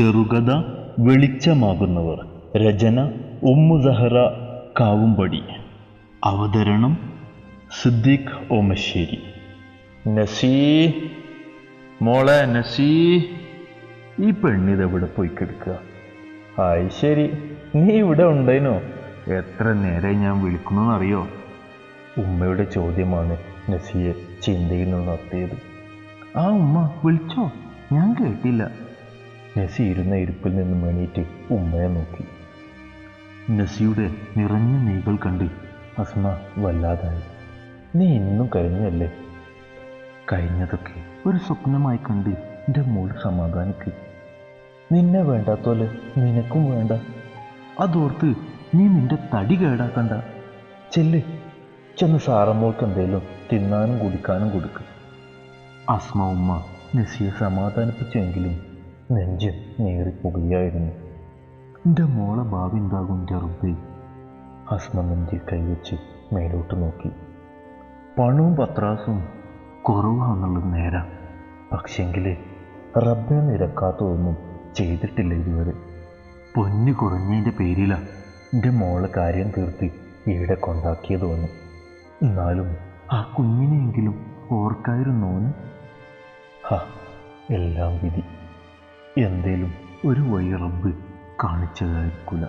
ചെറുകഥ വെളിച്ചമാകുന്നവർ. രചന ഉമ്മു സഹറ കാവുംപടി. അവതരണം സിദ്ദീഖ് ഓമശ്ശേരി. നസീ മോളെ നസീ ഈ പെണ്ണിത് എവിടെ പോയി കിടക്കുക? ആയി ശരി നീ ഇവിടെ ഉണ്ടായിനോ എത്ര നേരെ ഞാൻ വിളിക്കുന്നറിയോ ഉമ്മയുടെ ചോദ്യമാണ് നസിയെ ചിന്തയിൽ നിന്ന് നിർത്തിയത് ആ ഉമ്മ വിളിച്ചോ? ഞാൻ കേട്ടില്ല. നസി ഇരുന്ന ഇരിപ്പിൽ നിന്ന് മേണീറ്റ് ഉമ്മയെ നോക്കി. നസിയുടെ നിറഞ്ഞ നെയ്കൾ കണ്ട് അസ്മ വല്ലാതായി. നീ ഇന്നും കഴിഞ്ഞല്ലേ കഴിഞ്ഞതൊക്കെ ഒരു സ്വപ്നമായി കണ്ട് എന്റെ മോൾ സമാധാനിക്ക്. നിന്നെ വേണ്ടാത്തോലെ? നിനക്കും വേണ്ട. അതോർത്ത് നീ നിന്റെ തടി കേടാക്കണ്ട. ചെല്ല്. ചെന്ന് സാറമ്മോൾക്ക് എന്തേലും തിന്നാനും കുടിക്കാനും കൊടുക്ക്. അസ്മ ഉമ്മ നസിയെ സമാധാനിപ്പിച്ചെങ്കിലും നെഞ്ച് നേറിപ്പോകുകയായിരുന്നു എന്റെ മോളെ ഭാവി ഉണ്ടാകും ചെറുപ്പി ഹസ്മ നെഞ്ചിൽ കൈവച്ച് മേലോട്ട് നോക്കി. പണവും പത്രാസും കുറവാണെന്നുള്ളത് നേരാ. പക്ഷെങ്കിൽ റബ്ബെ നിരക്കാത്തതൊന്നും ചെയ്തിട്ടില്ല ഇതുവരെ. പൊന്നു കുറഞ്ഞതിന്റെ പേരിലാ എന്റെ മോളെ കാര്യം തീർത്തി ഇവിടെ കൊണ്ടാക്കിയത് വന്നു. എന്നാലും ആ കുഞ്ഞിനെയെങ്കിലും ഓർക്കായിരുന്നോന് ഹാ എല്ലാം വിധി. എന്തേലും ഒരു വഴി കാണിച്ചതായിരിക്കില്ല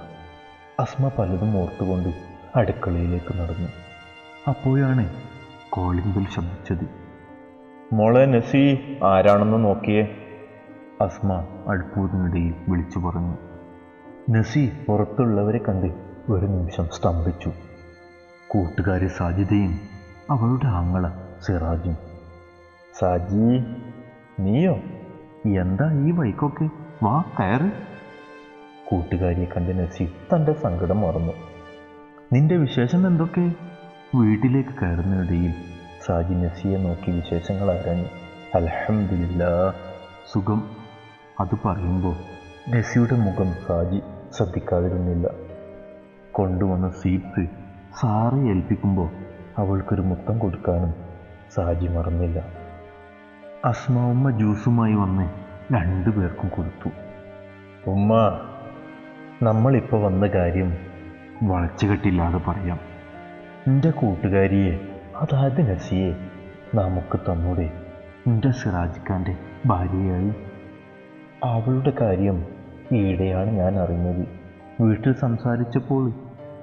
അസ്മ പലതും ഓർത്തുകൊണ്ട് അടുക്കളയിലേക്ക് നടന്നു. അപ്പോഴാണ് കോളിംഗ് ബിൽ ശബ്ദിച്ചത്. മോളെ നസി ആരാണെന്ന് നോക്കിയേ? അസ്മ അടുപ്പൂതിനിടയിൽ വിളിച്ചു പറഞ്ഞു. നസി പുറത്തുള്ളവരെ കണ്ട് ഒരു നിമിഷം സ്തംഭിച്ചു. കൂട്ടുകാരി സാജിദയും അവളുടെ ആങ്ങള സിറാജും. സാജി നീയോ? എന്താ ഈ വൈക്കൊക്കെ? വാ കയറ്. കൂട്ടുകാരിയെ കണ്ട് നസി തന്റെ സങ്കടം മറന്നു. നിന്റെ വിശേഷം എന്തൊക്കെ? വീട്ടിലേക്ക് കയറുന്നതിടയിൽ സാജി നസിയെ നോക്കി വിശേഷങ്ങൾ ആരാഞ്ഞു അലഹമില്ല സുഖം. അത് പറയുമ്പോൾ നസിയുടെ മുഖം സാജി ശ്രദ്ധിക്കാതിരുന്നില്ല. കൊണ്ടുവന്ന സീറ്റ് സാറി ഏൽപ്പിക്കുമ്പോൾ അവൾക്കൊരു മുത്തം കൊടുക്കാനും സാജി മറന്നില്ല. അസ്മാവമ്മ ജ്യൂസുമായി വന്ന്. രണ്ടു പേർക്കും കൊടുത്തു. ഉമ്മ നമ്മളിപ്പോൾ വന്ന കാര്യം വളച്ചുകെട്ടില്ലാതെ പറയാം. എന്റെ കൂട്ടുകാരിയെ അതായത് നസിയെ നമുക്ക് തന്നൂടെ. എന്റെ സിറാജ് ഖാന്റെ ഭാര്യയായി. അവളുടെ കാര്യം ഈയിടെയാണ് ഞാൻ അറിഞ്ഞത്. വീട്ടിൽ സംസാരിച്ചപ്പോൾ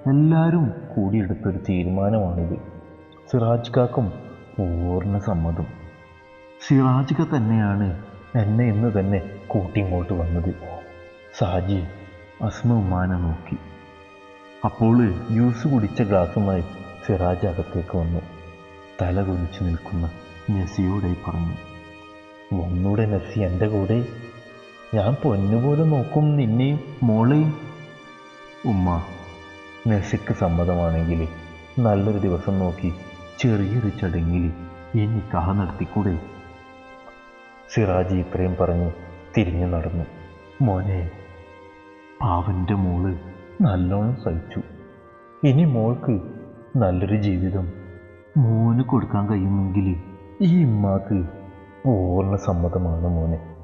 എല്ലാവരും കൂടിയെടുത്തൊരു തീരുമാനമാണിത്. സിറാജ് കാക്കും പൂർണ സമ്മതം. സിറാജ്ക ക തന്നെയാണ് എന്നെ ഇന്ന് തന്നെ കൂട്ടിങ്ങോട്ട് വന്നത്. സാജി അസ്മ നോക്കി. അപ്പോൾ ജ്യൂസ് കുടിച്ച ഗ്ലാസുമായി സിറാജ് അകത്തേക്ക് വന്നു. തല കുനിച്ചു നിൽക്കുന്ന നസിയോടെ പറഞ്ഞു ഒന്നൂടെ നസി എന്റെ കൂടെ. ഞാൻ പൊന്നുപോലെ നോക്കും നിന്നെയും മോളെയും ഉമ്മ നസിക്ക് സമ്മതമാണെങ്കിൽ നല്ലൊരു ദിവസം നോക്കി ചെറിയൊരു ചടങ്ങിൽ ഈ നിക്കാഹ നടത്തിക്കൂടെ? സിറാജി ഇത്രയും പറഞ്ഞ് തിരിഞ്ഞു നടന്നു. മോനെ അവന്റെ മോൾ നല്ലോണം സഹിച്ചു. ഇനി മോൾക്ക് നല്ലൊരു ജീവിതം മോന് കൊടുക്കാൻ കഴിയുമെങ്കിൽ ഈ ഇമ്മാക്ക് പൂർണ സമ്മതമാണ് മോനെ.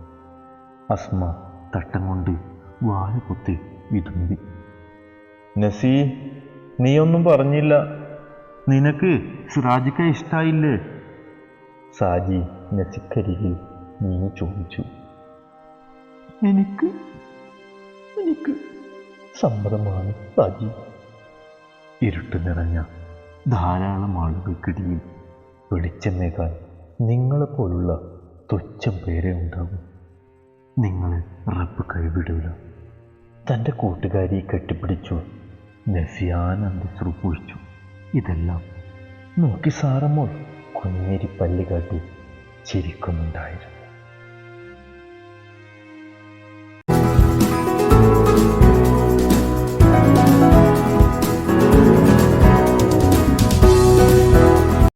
അസ്മ തട്ടം കൊണ്ട് വായ പൊത്തി വിതുമ്പി. നസി ഒന്നും പറഞ്ഞില്ല. നിനക്ക് സിറാജിക്ക ഇഷ്ടായില്ലേ? സാജി നസിക്കരികിൽ നീ ചോദിച്ചു. എനിക്ക് എനിക്ക് സമ്മതമാണ് സാജി ഇരുട്ട് നിറഞ്ഞ ധാരാളം ആളുകൾക്കിടയിൽ വെളിച്ചമേകാൻ നിങ്ങളെപ്പോലുള്ള തുച്ഛം പേരെ ഉണ്ടാകും നിങ്ങളെ റബ്ബ് കൈവിടൂല. തന്റെ കൂട്ടുകാരി കെട്ടിപ്പിടിച്ചു. നസിയാനന്ദ പൊഴിച്ചു ഇതെല്ലാം നോക്കി സാറമ്മോൾ കുഞ്ഞേരി പല്ലി കാട്ടി ചിരിക്കുന്നുണ്ടായിരുന്നു.